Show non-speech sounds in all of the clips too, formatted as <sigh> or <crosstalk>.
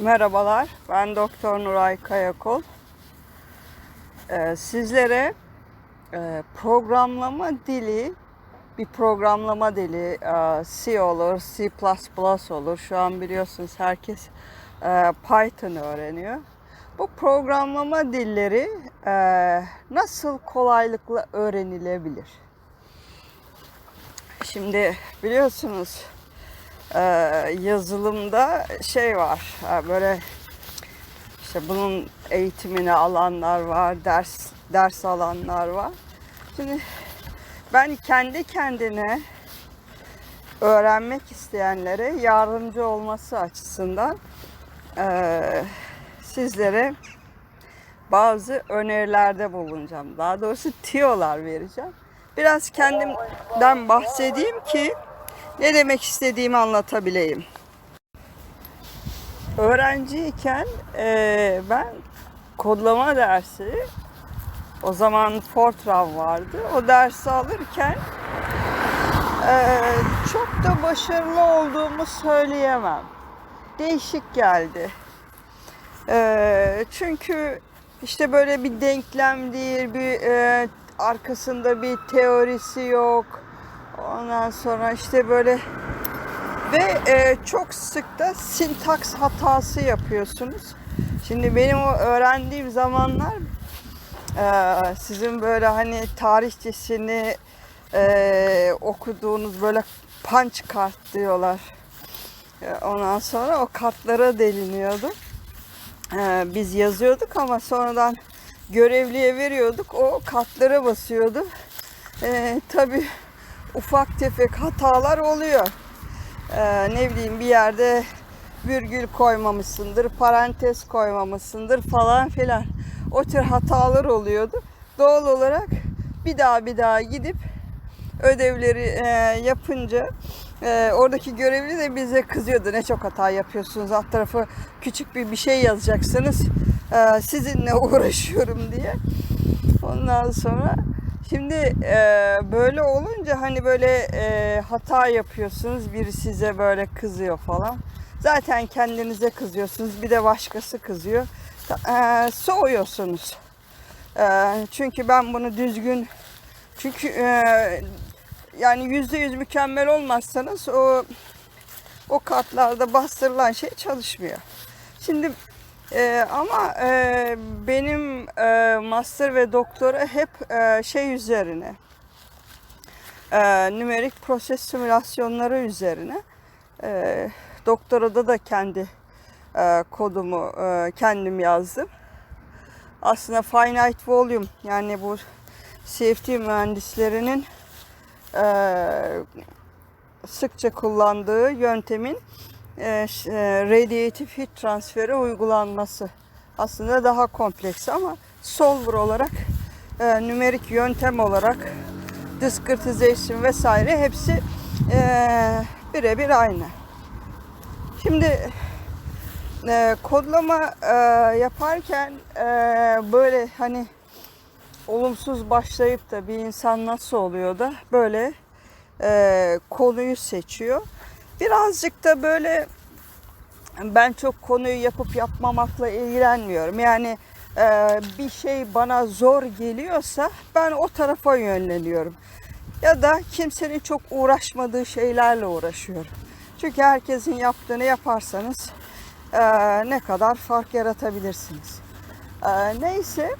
Merhabalar, ben Doktor Nuray Kayakol. Ee, sizlere e, programlama dili, bir programlama dili, e, C olur, C++ olur. Şu an biliyorsunuz herkes e, Python öğreniyor. Bu programlama dilleri e, nasıl kolaylıkla öğrenilebilir? Şimdi biliyorsunuz yazılımda şey var e, böyle işte bunun eğitimini alanlar var ders ders alanlar var şimdi ben kendi kendine öğrenmek isteyenlere yardımcı olması açısından e, sizlere bazı önerilerde bulunacağım. Daha doğrusu tiyolar vereceğim. Biraz kendimden bahsedeyim ki ne demek istediğimi anlatabileyim. Öğrenciyken eee, ben kodlama dersi o zaman Fortran vardı. O dersi alırken eee, çok da başarılı olduğumu söyleyemem. Değişik geldi. Eee, çünkü işte böyle bir denklemdir, bir eee, arkasında bir teorisi yok. Ondan sonra işte böyle ve e, çok sık da sintaks hatası yapıyorsunuz. Şimdi benim o öğrendiğim zamanlar e, sizin böyle hani tarihçesini e, okuduğunuz böyle punch kart diyorlar. E, ondan sonra o kartlara deliniyordu. E, biz yazıyorduk ama sonradan görevliye veriyorduk. O kartlara basıyordu. E, tabii ufak tefek hatalar oluyor. Ee, ne bileyim bir yerde virgül koymamışsındır, parantez koymamışsındır falan filan. O tür hatalar oluyordu. Doğal olarak bir daha bir daha gidip ödevleri e, yapınca e, oradaki görevli de bize kızıyordu. Ne çok hata yapıyorsunuz. Alt tarafı küçük bir bir şey yazacaksınız. E, sizinle <laughs> uğraşıyorum diye. Ondan sonra Şimdi e, böyle olunca hani böyle e, hata yapıyorsunuz, biri size böyle kızıyor falan. Zaten kendinize kızıyorsunuz, bir de başkası kızıyor. E, soğuyorsunuz. E, çünkü ben bunu düzgün, çünkü e, yani yüzde yüz mükemmel olmazsanız o o kartlarda bastırılan şey çalışmıyor. Şimdi ee, ama e, benim e, master ve doktora hep e, şey üzerine, e, nümerik proses simülasyonları üzerine. E, doktorada da kendi e, kodumu e, kendim yazdım. Aslında finite volume yani bu CFD mühendislerinin e, sıkça kullandığı yöntemin e, e, radiative heat transferi uygulanması aslında daha kompleks ama solver olarak e, nümerik yöntem olarak discretization vesaire hepsi e, birebir aynı. Şimdi e, kodlama e, yaparken e, böyle hani olumsuz başlayıp da bir insan nasıl oluyor da böyle e, konuyu seçiyor. Birazcık da böyle ben çok konuyu yapıp yapmamakla ilgilenmiyorum. Yani e, bir şey bana zor geliyorsa ben o tarafa yönleniyorum. Ya da kimsenin çok uğraşmadığı şeylerle uğraşıyorum. Çünkü herkesin yaptığını yaparsanız e, ne kadar fark yaratabilirsiniz. E, neyse.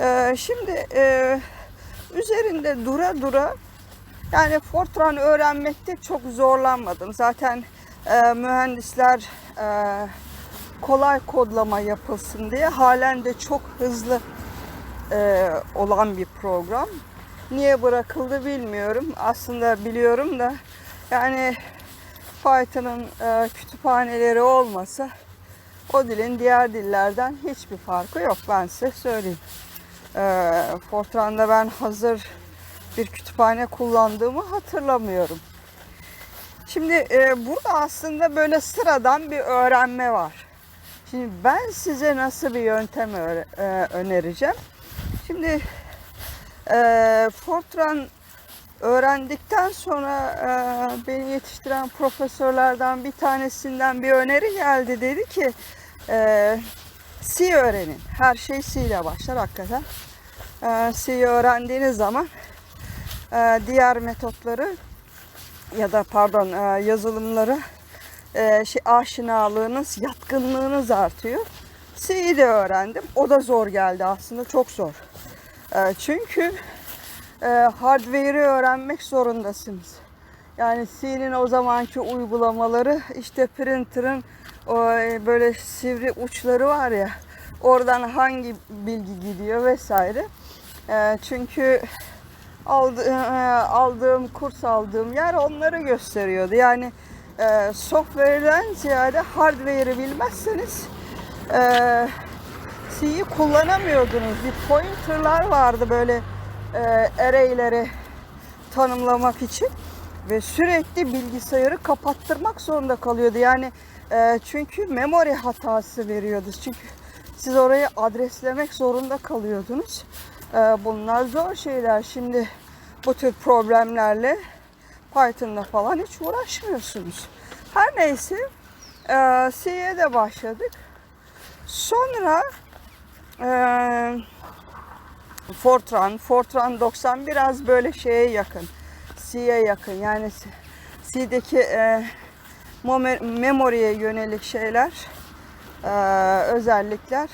E, şimdi e, üzerinde dura dura yani Fortran öğrenmekte çok zorlanmadım. Zaten e, mühendisler e, kolay kodlama yapılsın diye halen de çok hızlı e, olan bir program. Niye bırakıldı bilmiyorum. Aslında biliyorum da yani Python'ın e, kütüphaneleri olmasa o dilin diğer dillerden hiçbir farkı yok ben size söyleyeyim. E, Fortran'da ben hazır bir kütüphane kullandığımı hatırlamıyorum. Şimdi e, burada aslında böyle sıradan bir öğrenme var. Şimdi ben size nasıl bir yöntem öğre- e, önereceğim. Şimdi e, Fortran öğrendikten sonra e, beni yetiştiren profesörlerden bir tanesinden bir öneri geldi. Dedi ki e, C öğrenin. Her şey C ile başlar hakikaten. E, C'yi öğrendiğiniz zaman diğer metotları ya da pardon e, yazılımları e, aşinalığınız, yatkınlığınız artıyor. C'yi de öğrendim. O da zor geldi aslında. Çok zor. E, çünkü e, hardware'i öğrenmek zorundasınız. Yani C'nin o zamanki uygulamaları işte printer'ın e, böyle sivri uçları var ya oradan hangi bilgi gidiyor vesaire. E, çünkü e, aldığım kurs aldığım yer onları gösteriyordu. Yani e, software'den ziyade hardware'i bilmezseniz e, C'yi kullanamıyordunuz. Bir pointer'lar vardı böyle e, array'leri tanımlamak için ve sürekli bilgisayarı kapattırmak zorunda kalıyordu. Yani e, çünkü memory hatası veriyordu. Çünkü siz orayı adreslemek zorunda kalıyordunuz. E, bunlar zor şeyler. Şimdi bu tür problemlerle Python'da falan hiç uğraşmıyorsunuz. Her neyse e, C'ye de başladık. Sonra e, Fortran, Fortran 90 biraz böyle şeye yakın. C'ye yakın. Yani C'deki e, memory'e yönelik şeyler, e, özellikler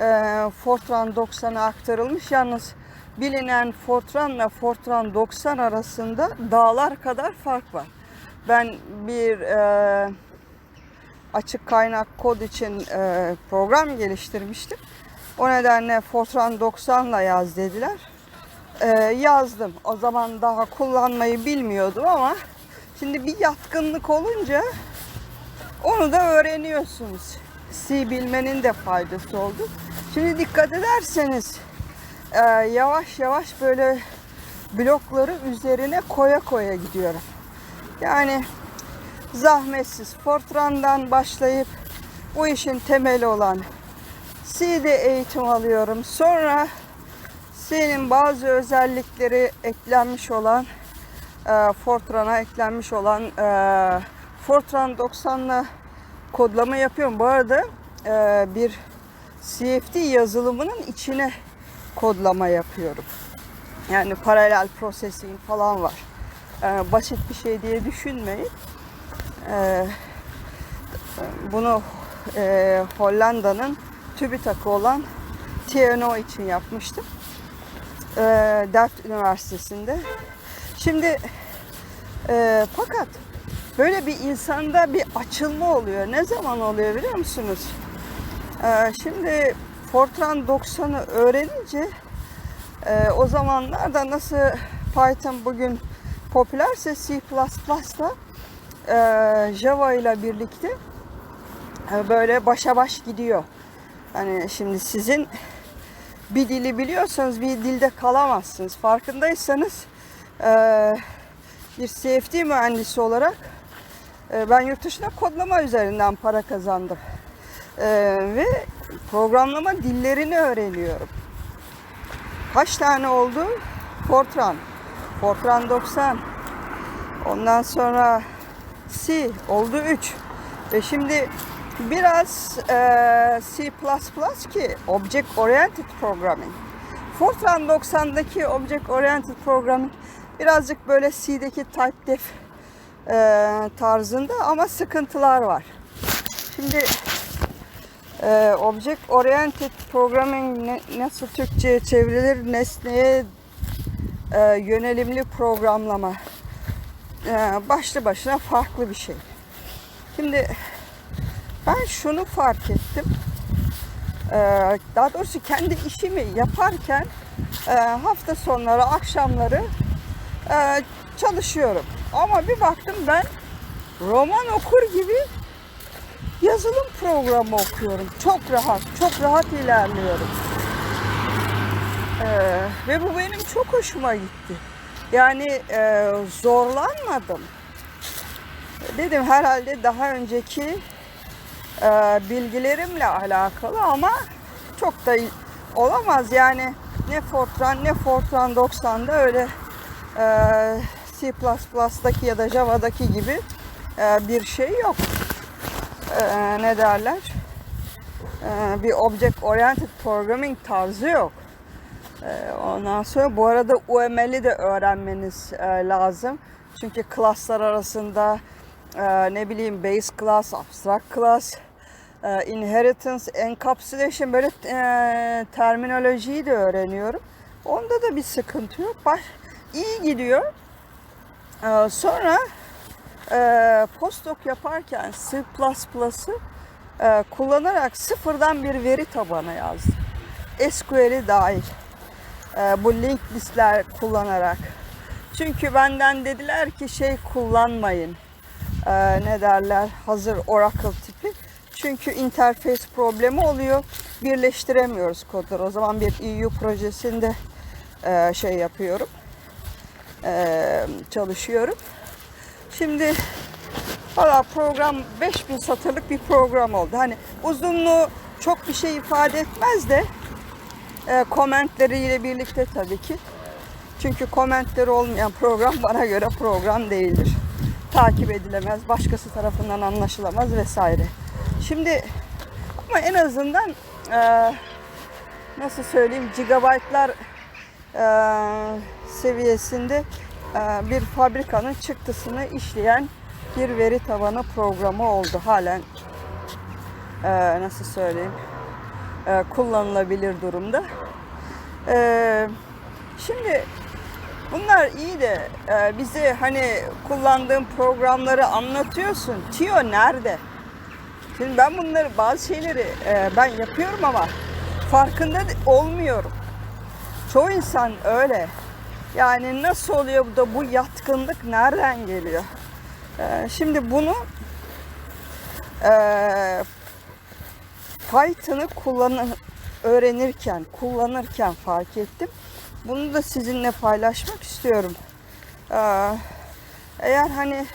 e, Fortran 90'a aktarılmış. Yalnız bilinen Fortran ile Fortran 90 arasında dağlar kadar fark var. Ben bir e, açık kaynak kod için e, program geliştirmiştim. O nedenle Fortran 90 ile yaz dediler. E, yazdım. O zaman daha kullanmayı bilmiyordum ama şimdi bir yatkınlık olunca onu da öğreniyorsunuz. C bilmenin de faydası oldu. Şimdi dikkat ederseniz e, yavaş yavaş böyle blokları üzerine koya koya gidiyorum. Yani zahmetsiz Fortran'dan başlayıp bu işin temeli olan C'de eğitim alıyorum. Sonra C'nin bazı özellikleri eklenmiş olan e, Fortran'a eklenmiş olan e, Fortran 90'la kodlama yapıyorum. Bu arada e, bir CFD yazılımının içine kodlama yapıyorum. Yani paralel processing falan var. E, basit bir şey diye düşünmeyin. E, bunu e, Hollanda'nın TÜBİTAK'ı olan TNO için yapmıştım. E, Delft Üniversitesi'nde. Şimdi e, fakat böyle bir insanda bir açılma oluyor. Ne zaman oluyor biliyor musunuz? E, şimdi Fortran 90'ı öğrenince e, o zamanlarda nasıl Python bugün popülerse C++'da e, Java ile birlikte e, böyle başa baş gidiyor. Hani şimdi sizin bir dili biliyorsanız bir dilde kalamazsınız. Farkındaysanız bir CFD mühendisi olarak ben yurt dışında kodlama üzerinden para kazandım. E, ve programlama dillerini öğreniyorum. Kaç tane oldu? Fortran, Fortran 90. Ondan sonra C oldu 3. Ve şimdi biraz e, C++ ki Object Oriented Programming. Fortran 90'daki Object Oriented Programming birazcık böyle C'deki typedef e, tarzında ama sıkıntılar var. Şimdi e, Object Oriented Programming ne, nasıl Türkçe'ye çevrilir? Nesneye e, yönelimli programlama. E, başlı başına farklı bir şey. Şimdi ben şunu fark ettim. E, daha doğrusu kendi işimi yaparken e, hafta sonları, akşamları e, çalışıyorum. Ama bir baktım ben roman okur gibi yazılım programı okuyorum. Çok rahat, çok rahat ilerliyorum. Ee, ve bu benim çok hoşuma gitti. Yani e, zorlanmadım. Dedim herhalde daha önceki e, bilgilerimle alakalı ama çok da olamaz. Yani ne Fortran ne Fortran 90'da öyle Ee, C++'daki ya da Java'daki gibi e, bir şey yok. Ee, ne derler? Ee, bir object oriented programming tarzı yok. Ee, ondan sonra bu arada UML'i de öğrenmeniz e, lazım. Çünkü klaslar arasında e, ne bileyim base class, abstract class, e, inheritance, encapsulation böyle e, terminolojiyi de öğreniyorum. Onda da bir sıkıntı yok. Baş, iyi gidiyor. Ee, sonra e, postdoc yaparken C++'ı e, kullanarak sıfırdan bir veri tabanı yazdım. SQL'i dahil. E, bu link listler kullanarak. Çünkü benden dediler ki şey kullanmayın. E, ne derler? Hazır Oracle tipi. Çünkü interface problemi oluyor. Birleştiremiyoruz kodları. O zaman bir EU projesinde e, şey yapıyorum. E, çalışıyorum. Şimdi Valla program 5000 satırlık bir program oldu. Hani uzunluğu çok bir şey ifade etmez de e, komentleriyle birlikte tabii ki. Çünkü komentleri olmayan program bana göre program değildir. Takip edilemez, başkası tarafından anlaşılamaz vesaire. Şimdi ama en azından e, nasıl söyleyeyim gigabaytlar e, seviyesinde bir fabrikanın çıktısını işleyen bir veri tabanı programı oldu. Halen e, nasıl söyleyeyim e, kullanılabilir durumda. E, şimdi bunlar iyi de e, bize hani kullandığım programları anlatıyorsun. Tio nerede? Şimdi ben bunları bazı şeyleri e, ben yapıyorum ama farkında olmuyorum. Çoğu insan öyle. Yani nasıl oluyor bu da bu yatkınlık nereden geliyor? Ee, şimdi bunu e, Python'ı kullan öğrenirken, kullanırken fark ettim. Bunu da sizinle paylaşmak istiyorum. Ee, eğer hani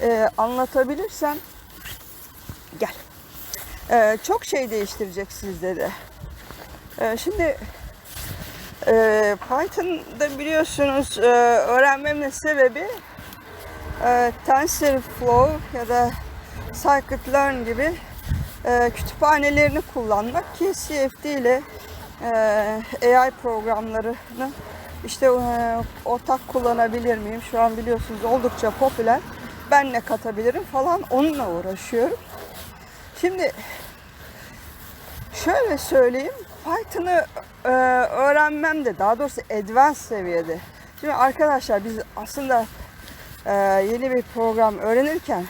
e, anlatabilirsem gel. Ee, çok şey değiştirecek sizde de. Ee, şimdi e, Python'da biliyorsunuz e, öğrenmemin sebebi e, TensorFlow ya da Scikit-learn gibi e, kütüphanelerini kullanmak ki CFD ile AI programlarını işte e, ortak kullanabilir miyim? Şu an biliyorsunuz oldukça popüler. Ben ne katabilirim falan onunla uğraşıyorum. Şimdi şöyle söyleyeyim. Python'ı e, öğrenmem de daha doğrusu advanced seviyede. Şimdi arkadaşlar biz aslında e, yeni bir program öğrenirken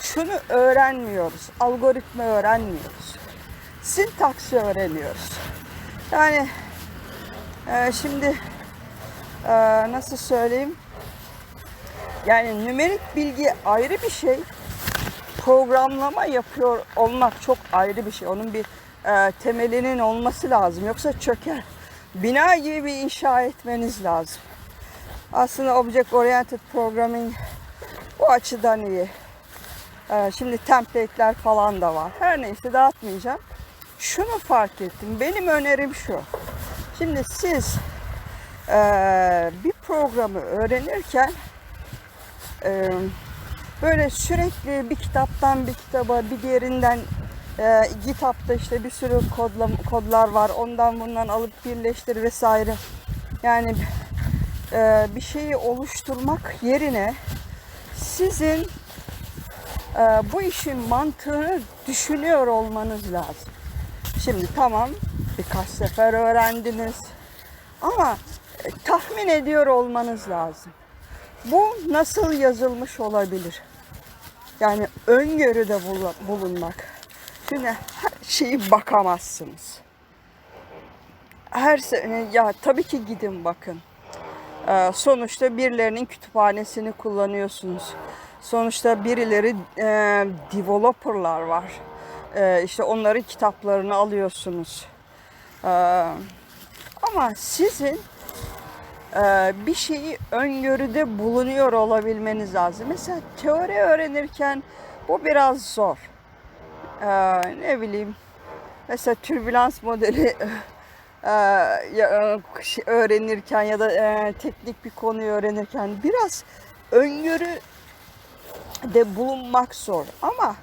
şunu öğrenmiyoruz. Algoritma öğrenmiyoruz. Sintaksi öğreniyoruz. Yani e, şimdi e, nasıl söyleyeyim? Yani nümerik bilgi ayrı bir şey. Programlama yapıyor olmak çok ayrı bir şey. Onun bir e, temelinin olması lazım. Yoksa çöker. Bina gibi bir inşa etmeniz lazım. Aslında Object Oriented Programming bu açıdan iyi. Ee, şimdi template'ler falan da var. Her neyse dağıtmayacağım. Şunu fark ettim. Benim önerim şu. Şimdi siz e, bir programı öğrenirken e, böyle sürekli bir kitaptan bir kitaba, bir diğerinden e, GitHub'da işte bir sürü kodla, kodlar var. Ondan bundan alıp birleştir vesaire. Yani e, bir şeyi oluşturmak yerine sizin e, bu işin mantığını düşünüyor olmanız lazım. Şimdi tamam birkaç sefer öğrendiniz ama e, tahmin ediyor olmanız lazım. Bu nasıl yazılmış olabilir? Yani öngörüde bulunmak. Şimdi her şeyi bakamazsınız. Her sene ya tabii ki gidin bakın. Ee, sonuçta birilerinin kütüphanesini kullanıyorsunuz. Sonuçta birileri e, developerlar var. E, işte onların kitaplarını alıyorsunuz. E, ama sizin e, bir şeyi öngörüde bulunuyor olabilmeniz lazım. Mesela teori öğrenirken bu biraz zor. E, ne bileyim mesela türbülans modeli <laughs> e, e, öğrenirken ya da e, teknik bir konuyu öğrenirken biraz öngörü de bulunmak zor ama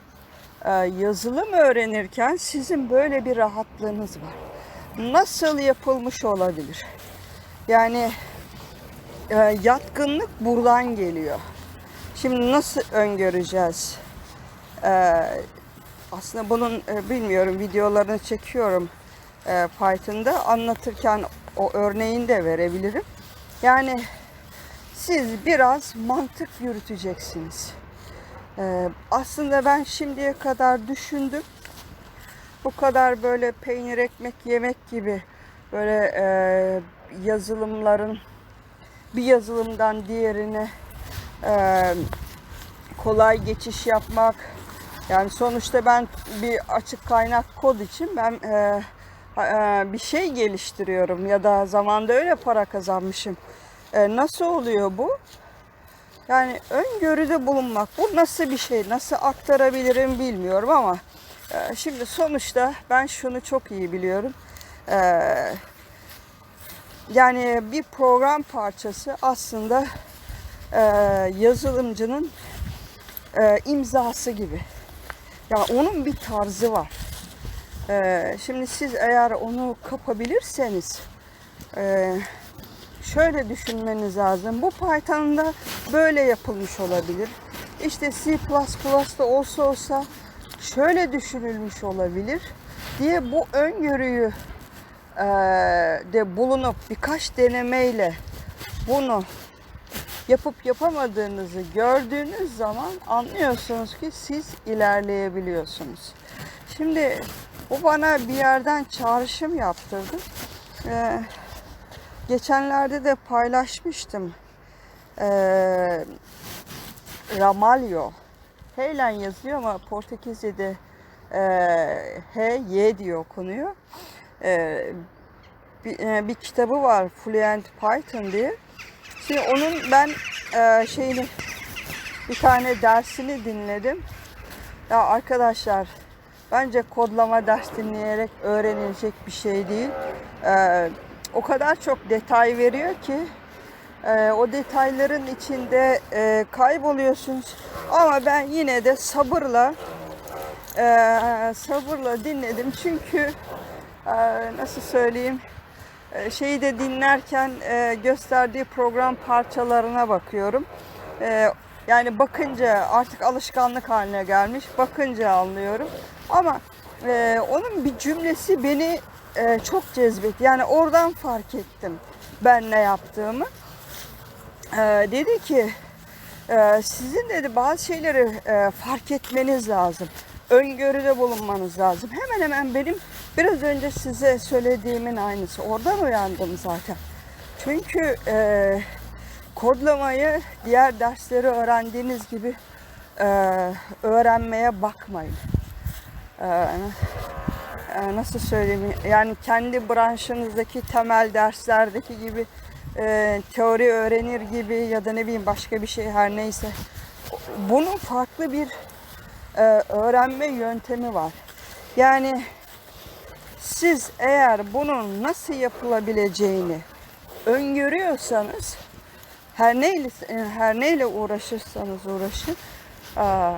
yazılım öğrenirken sizin böyle bir rahatlığınız var. Nasıl yapılmış olabilir? Yani yatkınlık buradan geliyor. Şimdi nasıl öngöreceğiz? Aslında bunun e, bilmiyorum videolarını çekiyorum e, Python'da anlatırken o örneğini de verebilirim. Yani siz biraz mantık yürüteceksiniz. E, aslında ben şimdiye kadar düşündüm. Bu kadar böyle peynir ekmek yemek gibi böyle e, yazılımların bir yazılımdan diğerine kolay geçiş yapmak. Yani sonuçta ben bir açık kaynak kod için ben e, e, bir şey geliştiriyorum ya da zamanda öyle para kazanmışım. E, nasıl oluyor bu? Yani öngörüde bulunmak. Bu nasıl bir şey? Nasıl aktarabilirim bilmiyorum ama e, şimdi sonuçta ben şunu çok iyi biliyorum. E, yani bir program parçası aslında e, yazılımcının e, imzası gibi. Ya onun bir tarzı var. E, şimdi siz eğer onu kapabilirseniz e, şöyle düşünmeniz lazım. Bu Python'da böyle yapılmış olabilir. İşte C++'da olsa olsa şöyle düşünülmüş olabilir diye bu öngörüyü e, de bulunup birkaç denemeyle bunu yapıp yapamadığınızı gördüğünüz zaman anlıyorsunuz ki siz ilerleyebiliyorsunuz. Şimdi bu bana bir yerden çağrışım yaptırdı. Ee, geçenlerde de paylaşmıştım. Ee, Ramalho. Heylen yazıyor ama Portekizce'de e, H, Y diye okunuyor. E, bir, e, bir kitabı var Fluent Python diye. Şimdi onun ben e, şeyini bir tane dersini dinledim. Ya arkadaşlar bence kodlama ders dinleyerek öğrenilecek bir şey değil. E, o kadar çok detay veriyor ki e, o detayların içinde e, kayboluyorsunuz. Ama ben yine de sabırla e, sabırla dinledim çünkü e, nasıl söyleyeyim şeyi de dinlerken e, gösterdiği program parçalarına bakıyorum. E, yani bakınca artık alışkanlık haline gelmiş. Bakınca anlıyorum. Ama e, onun bir cümlesi beni e, çok cezbetti. Yani oradan fark ettim ben ne yaptığımı. E, dedi ki e, sizin dedi bazı şeyleri e, fark etmeniz lazım. Öngörüde bulunmanız lazım. Hemen hemen benim biraz önce size söylediğimin aynısı. Oradan uyandım zaten. Çünkü e, kodlamayı diğer dersleri öğrendiğiniz gibi e, öğrenmeye bakmayın. E, e, nasıl söyleyeyim? Yani kendi branşınızdaki temel derslerdeki gibi e, teori öğrenir gibi ya da ne bileyim başka bir şey her neyse. Bunun farklı bir e, öğrenme yöntemi var. Yani siz eğer bunun nasıl yapılabileceğini öngörüyorsanız her neyle her neyle uğraşırsanız uğraşın aa,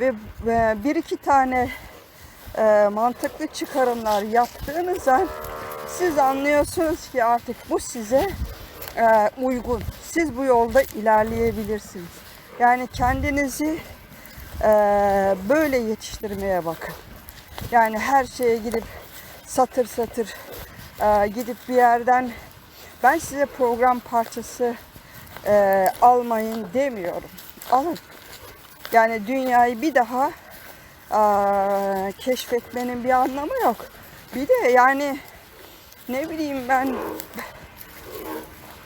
ve, ve bir iki tane e, mantıklı çıkarımlar yaptığınız siz anlıyorsunuz ki artık bu size e, uygun. Siz bu yolda ilerleyebilirsiniz. Yani kendinizi e, böyle yetiştirmeye bakın. Yani her şeye gidip satır satır e, gidip bir yerden ben size program parçası e, almayın demiyorum. Alın. Yani dünyayı bir daha e, keşfetmenin bir anlamı yok. Bir de yani ne bileyim ben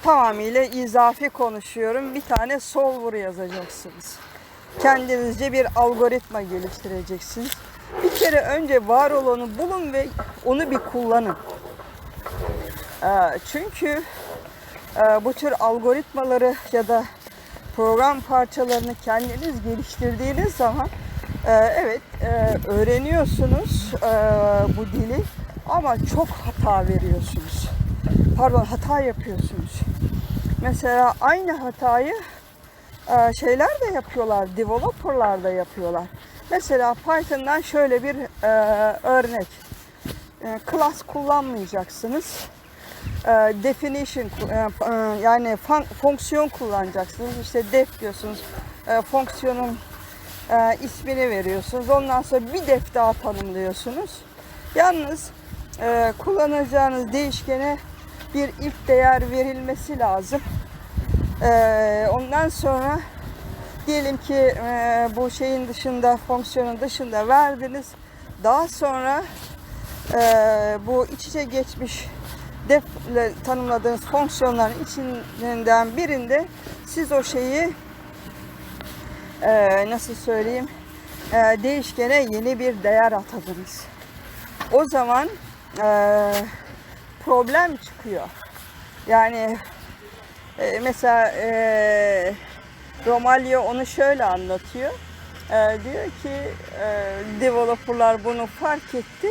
tamamıyla izafi konuşuyorum. Bir tane solver yazacaksınız. Kendinizce bir algoritma geliştireceksiniz. Bir kere önce var olanı bulun ve onu bir kullanın. Ee, Çünkü e, bu tür algoritmaları ya da program parçalarını kendiniz geliştirdiğiniz zaman e, evet e, öğreniyorsunuz bu dili Ama çok hata veriyorsunuz. Pardon hata yapıyorsunuz. Mesela aynı hatayı şeyler de yapıyorlar, developerlar da yapıyorlar. Mesela Python'dan şöyle bir e, örnek. E, class kullanmayacaksınız. E, definition e, e, yani fun- fonksiyon kullanacaksınız. İşte def diyorsunuz. E, fonksiyonun e, ismini veriyorsunuz. Ondan sonra bir def daha tanımlıyorsunuz. Yalnız e, kullanacağınız değişkene bir ilk değer verilmesi lazım. E, ondan sonra diyelim ki e, bu şeyin dışında, fonksiyonun dışında verdiniz. Daha sonra e, bu iç içe geçmiş def ile tanımladığınız fonksiyonların içinden birinde siz o şeyi e, nasıl söyleyeyim e, değişkene yeni bir değer atadınız. O zaman e, problem çıkıyor. Yani e, mesela e, Romalio onu şöyle anlatıyor. E, diyor ki e, developerlar bunu fark etti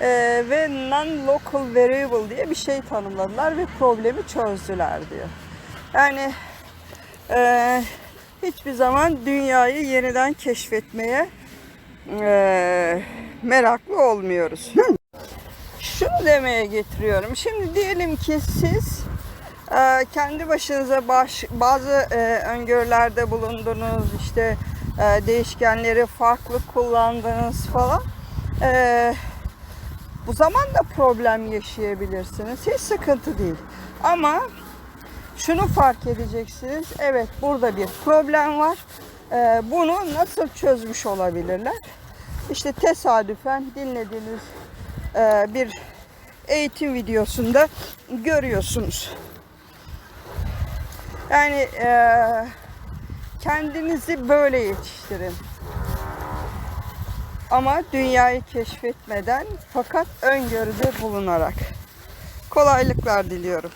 e, ve non-local variable diye bir şey tanımladılar ve problemi çözdüler diyor. Yani e, hiçbir zaman dünyayı yeniden keşfetmeye e, meraklı olmuyoruz. Şunu demeye getiriyorum. Şimdi diyelim ki siz e, kendi başınıza baş, bazı e, öngörülerde bulundunuz, işte e, değişkenleri farklı kullandınız falan. E, bu zaman da problem yaşayabilirsiniz. Hiç sıkıntı değil. Ama şunu fark edeceksiniz. Evet burada bir problem var. E, bunu nasıl çözmüş olabilirler? İşte tesadüfen dinlediğiniz e, bir eğitim videosunda görüyorsunuz. Yani e, kendinizi böyle yetiştirin. Ama dünyayı keşfetmeden fakat öngörüde bulunarak. Kolaylıklar diliyorum.